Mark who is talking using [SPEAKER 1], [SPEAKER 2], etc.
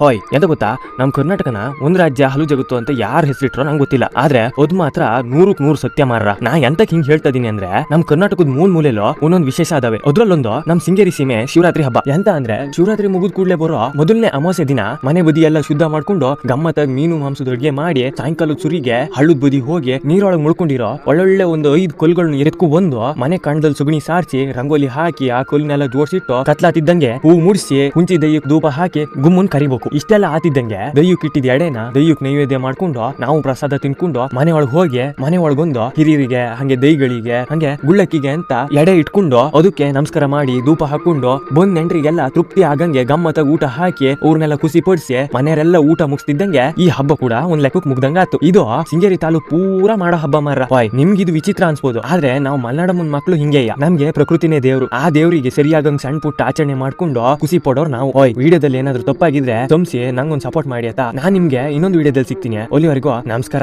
[SPEAKER 1] ಹೋಯ್, ಎಂತ ಗೊತ್ತಾ? ನಮ್ ಕರ್ನಾಟಕನ ಒಂದ್ ರಾಜ್ಯ ಹಲು ಜಗತ್ತು ಅಂತ ಯಾರು ಹೆಸರಿಟ್ರೋ ನಂಗೆ ಗೊತ್ತಿಲ್ಲ. ಆದ್ರೆ ಅದ್ ಮಾತ್ರ ನೂರಕ್ ನೂರು ಸತ್ಯ ಮಾರ ನಾ ಎಂತಕ್ ಹಿಂಗ್ ಹೇಳ್ತಾ ಇದೀನಿ ಅಂದ್ರೆ, ನಮ್ ಕರ್ನಾಟಕದ ಮೂಲ್ ಮೂಲೆಲೋ ಒಂದೊಂದ್ ವಿಶೇಷ ಅದಾವೆ. ಅದ್ರಲ್ಲೊಂದು ನಮ್ ಸಿಂಗೇರಿ ಸೀಮೆ ಶಿವರಾತ್ರಿ ಹಬ್ಬ. ಎಂತ ಅಂದ್ರೆ, ಶಿವರಾತ್ರಿ ಮುಗಿದ್ ಕೂಡ್ಲೆ ಬರೋ ಮೊದಲನೇ ಅಮಾವಾಸ್ಯೆ ದಿನ ಮನೆ ಬದಿ ಎಲ್ಲ ಶುದ್ಧ ಮಾಡ್ಕೊಂಡು ಗಮ್ಮತ್ತಾಗಿ ಮೀನು ಮಾಂಸದ ಅಡುಗೆ ಮಾಡಿ ಸಾಯಂಕಾಲದ ಸುರಿಗೆ ಹಳ್ಳದ ಬದಿ ಹೋಗಿ ನೀರೊಳಗೆ ಮುಳ್ಕೊಂಡಿರೋ ಒಳ್ಳೊಳ್ಳೆ ಒಂದು ಐದ್ ಕೊಲ್ಗಳನ್ನ ಎತ್ಕೊ ಬಂದು ಮನೆ ಕಾಂಡದಲ್ಲಿ ಸುಗಣಿ ಸಾರಿಸಿ ರಂಗೋಲಿ ಹಾಕಿ ಆ ಕೊಲ್ಲಿನೆಲ್ಲ ಜೋಡಿಸಿಟ್ಟು ಕತ್ಲಾತಿದ್ದಂಗೆ ಹೂ ಮುಡಿಸಿ ಹುಂಚಿ ದೈಯಕ್ ಧೂಪ ಹಾಕಿ ಗುಮ್ಮನ್ ಕರಿಬೇಕು. ಇಷ್ಟೆಲ್ಲ ಆತಿದ್ದಂಗೆ ದೈಯಕ್ ಇಟ್ಟಿದ್ ಎಡೆನ ದೈಯಕ್ ನೈವೇದ್ಯ ಮಾಡ್ಕೊಂಡು ನಾವು ಪ್ರಸಾದ ತಿನ್ಕೊಂಡು ಮನೆ ಒಳಗ್ ಹೋಗಿ ಮನೆ ಒಳಗೊಂದು ಹಿರಿಯರಿಗೆ, ಹಂಗೆ ದೈಗಳಿಗೆ, ಹಂಗೆ ಗುಳ್ಳಕ್ಕಿಗೆ ಅಂತ ಎಡೆ ಇಟ್ಕೊಂಡು ಅದಕ್ಕೆ ನಮಸ್ಕಾರ ಮಾಡಿ ಧೂಪ ಹಾಕೊಂಡು ಬಂದ್ ನೆಂಟ್ರಿಗೆಲ್ಲ ತೃಪ್ತಿ ಆಗಂಗೆ ಗಮ್ಮತ ಊಟ ಹಾಕಿ ಅವ್ರನ್ನೆಲ್ಲ ಖುಷಿ ಪಡಿಸಿ ಮನೆಯವರೆಲ್ಲ ಊಟ ಮುಗಿಸ್ತಿದ್ದಂಗೆ ಈ ಹಬ್ಬ ಕೂಡ ಒಂದ್ ಲೆಕ್ಕಕ್ಕೆ ಮುಗ್ದಂಗ ಆತು ಇದು ಸಿಂಗೇರಿ ತಾಲೂಕ್ ಪೂರಾ ಮಾಡೋ ಹಬ್ಬ ಮಾರ ನಿಮ್ಗೆ ಇದು ವಿಚಿತ್ರ ಅನ್ಸ್ಬೋದು. ಆದ್ರೆ ನಾವು ಮಲ್ನಾಡ ಮುಂದ್ ಮಕ್ಳು ಹಿಂಗೆಯ. ನಮ್ಗೆ ಪ್ರಕೃತಿನೇ ದೇವ್ರು. ಆ ದೇವರಿಗೆ ಸರಿಯಾಗಂಗ್ ಸಣ್ಣ ಪುಟ್ಟ ಆಚರಣೆ ಮಾಡ್ಕೊಂಡು ಖುಷಿ ಪಡೋರ್ ನಾವು. ಓಯ್ ವಿಡಿಯೋದಲ್ಲಿ ಏನಾದ್ರು ತಪ್ಪಾಗಿದ್ರೆ ತಮ್ಸಿ ನಂಗೊಂದು ಸಪೋರ್ಟ್ ಮಾಡಿ ಆಯ್ತಾ? ನಾನ್ ನಿಮ್ಗೆ ಇನ್ನೊಂದು ವಿಡಿಯೋದಲ್ಲಿ ಸಿಗ್ತೀನಿ. ಅಲ್ಲಿವರೆಗೂ ನಮಸ್ಕಾರ.